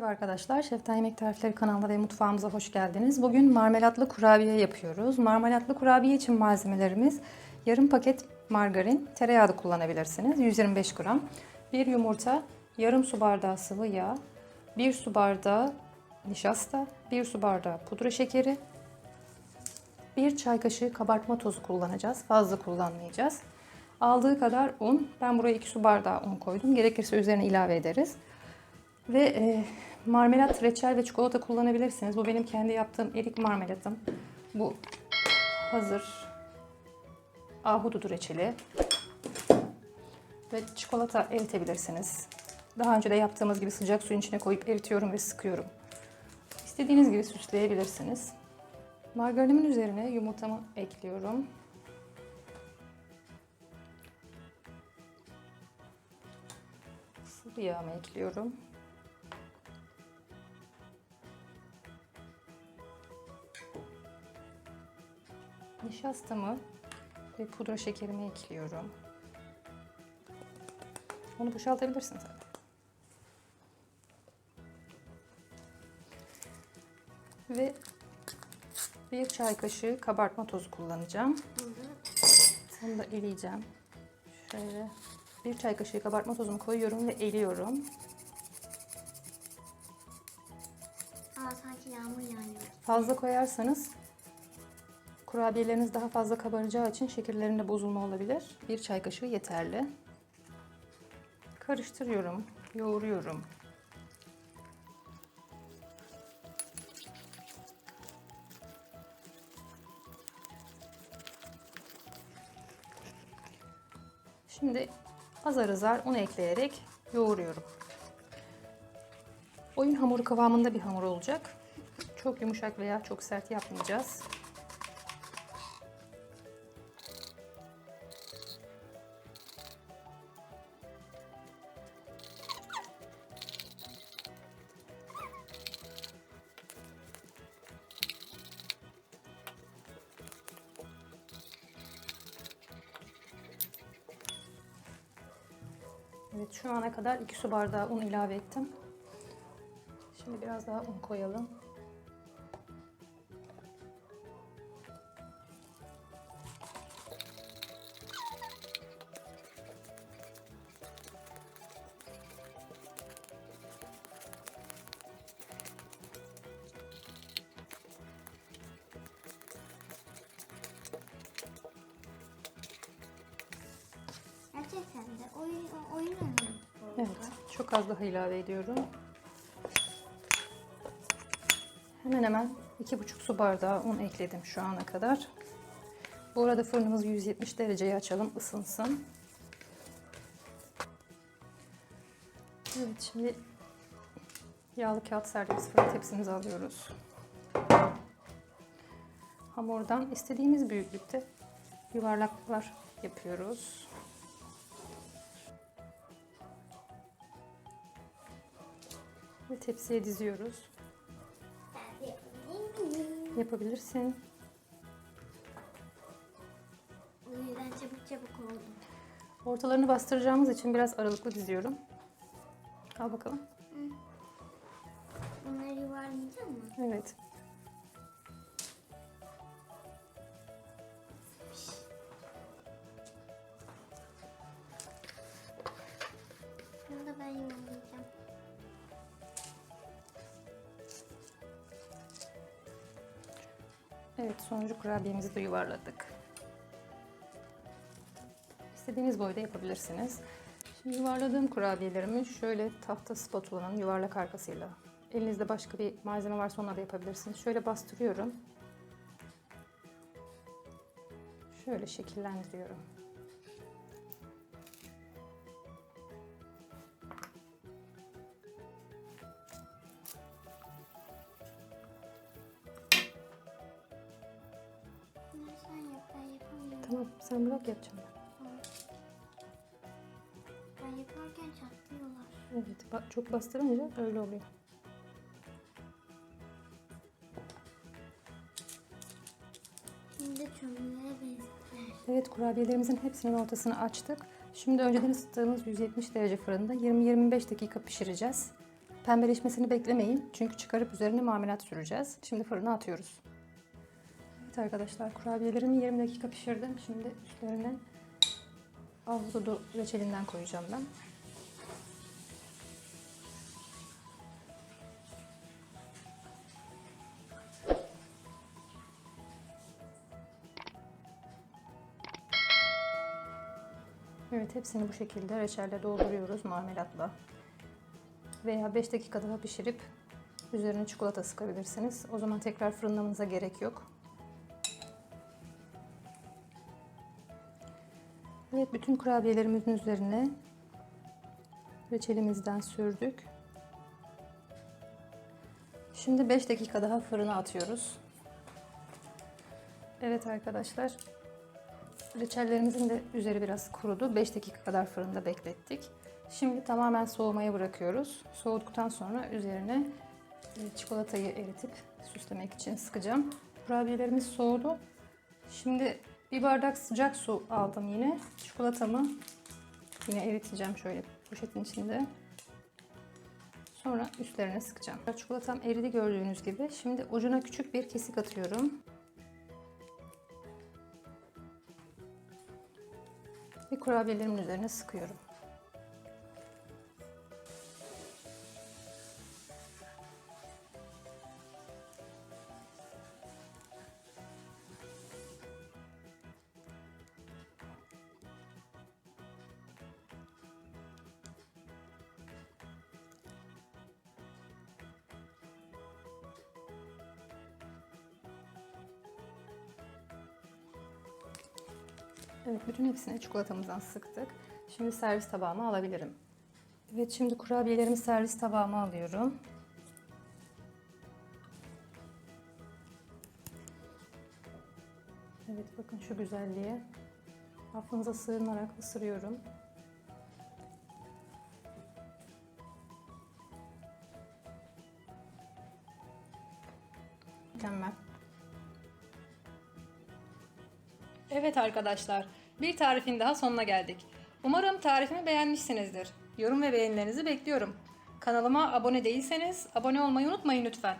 Merhaba arkadaşlar, Şeftal Yemek Tarifleri kanalına ve mutfağımıza hoş geldiniz. Bugün marmelatlı kurabiye yapıyoruz. Marmelatlı kurabiye için malzemelerimiz yarım paket margarin, tereyağı da kullanabilirsiniz. 125 gram, bir yumurta, yarım su bardağı sıvı yağ, bir su bardağı nişasta, bir su bardağı pudra şekeri, bir çay kaşığı kabartma tozu kullanacağız. Fazla kullanmayacağız. Aldığı kadar un. Ben buraya 2 su bardağı un koydum. Gerekirse üzerine ilave ederiz. Ve e, marmelat, reçel ve çikolata kullanabilirsiniz. Bu benim kendi yaptığım erik marmelatım. Bu hazır ahududu reçeli. Ve çikolata eritebilirsiniz. Daha önce de yaptığımız gibi sıcak suyun içine koyup eritiyorum ve sıkıyorum. İstediğiniz gibi süsleyebilirsiniz. Margarinimin üzerine yumurtamı ekliyorum. Sıvı yağımı ekliyorum. Nişastamı ve pudra şekerimi ekliyorum. Onu boşaltabilirsin zaten. Ve bir çay kaşığı kabartma tozu kullanacağım. Onu da eleyeceğim. Şöyle bir çay kaşığı kabartma tozumu koyuyorum ve eliyorum. Aa sanki yağmur yağıyor. Fazla koyarsanız kurabiyeleriniz daha fazla kabaracağı için şekillerinde bozulma olabilir. Bir çay kaşığı yeterli. Karıştırıyorum, yoğuruyorum. Şimdi azar azar un ekleyerek yoğuruyorum. Oyun hamuru kıvamında bir hamur olacak. Çok yumuşak veya çok sert yapmayacağız. Evet şu ana kadar 2 su bardağı un ilave ettim. Şimdi biraz daha un koyalım. Evet, çok az daha ilave ediyorum. Hemen hemen 2,5 su bardağı un ekledim şu ana kadar. Bu arada fırınımızı 170 dereceye açalım, ısınsın. Evet, şimdi yağlı kağıt serdiğimiz fırın tepsimizi alıyoruz. Hamurdan istediğimiz büyüklükte yuvarlaklar yapıyoruz. Ve tepsiye diziyoruz. Ben de yapabilir miyim? Yapabilirsin. Çabuk çabuk oldu. Ortalarını bastıracağımız için biraz aralıklı diziyorum. Al bakalım. Bunları yuvarlayacağım mı? Evet. Bunu da ben yuvarlayacağım. Evet sonuncu kurabiyemizi de yuvarladık. İstediğiniz boyda yapabilirsiniz. Şimdi yuvarladığım kurabiyelerimi şöyle tahta spatulanın yuvarlak arkasıyla elinizde başka bir malzeme varsa onunla da yapabilirsiniz. Şöyle bastırıyorum. Şöyle şekillendiriyorum. Sen bırak yapacağım ben. Ben yaparken çatlıyorlar. Evet ba- çok bastırınca öyle oluyor. Şimdi çömlere benzettiler. Evet kurabiyelerimizin hepsinin ortasını açtık. Şimdi önceden ısıttığımız 170 derece fırında 20-25 dakika pişireceğiz. Pembeleşmesini beklemeyin. Çünkü çıkarıp üzerine marmelat süreceğiz. Şimdi fırına atıyoruz. Evet arkadaşlar kurabiyelerimi 20 dakika pişirdim. Şimdi üstlerine ahududu reçelinden koyacağım ben. Evet hepsini bu şekilde reçelle dolduruyoruz marmelatla. Veya 5 dakika daha pişirip üzerine çikolata sıkabilirsiniz. O zaman tekrar fırınlamanıza gerek yok. Evet bütün kurabiyelerimizin üzerine reçelimizden sürdük. Şimdi 5 dakika daha fırına atıyoruz. Evet arkadaşlar Reçellerimizin de üzeri biraz kurudu. 5 dakika kadar fırında beklettik. Şimdi tamamen soğumaya bırakıyoruz. Soğuduktan sonra üzerine e, çikolatayı eritip süslemek için sıkacağım. Kurabiyelerimiz soğudu. Şimdi bir bardak sıcak su aldım yine. Çikolatamı yine eriteceğim şöyle poşetin içinde. Sonra üstlerine sıkacağım. Çikolatam eridi gördüğünüz gibi. Şimdi ucuna küçük bir kesik atıyorum. Ve kurabiyelerimin üzerine sıkıyorum. Evet, bütün hepsini çikolatamızdan sıktık. Şimdi servis tabağıma alabilirim. Evet, şimdi kurabiyelerimi servis tabağıma alıyorum. Evet, bakın şu güzelliğe. Affınıza sığınarak ısırıyorum. Mükemmel. Evet arkadaşlar, bir tarifin daha sonuna geldik. Umarım tarifimi beğenmişsinizdir. Yorum ve beğenilerinizi bekliyorum. Kanalıma abone değilseniz abone olmayı unutmayın lütfen.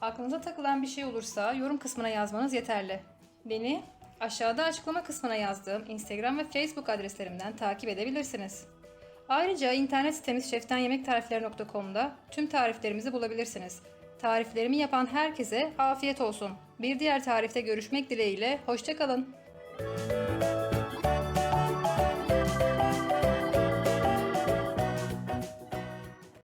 Aklınıza takılan bir şey olursa yorum kısmına yazmanız yeterli. Beni aşağıda açıklama kısmına yazdığım Instagram ve Facebook adreslerimden takip edebilirsiniz. Ayrıca internet sitemiz şeftanyemektarifleri.com'da tüm tariflerimizi bulabilirsiniz. Tariflerimi yapan herkese afiyet olsun. Bir diğer tarifte görüşmek dileğiyle, hoşçakalın.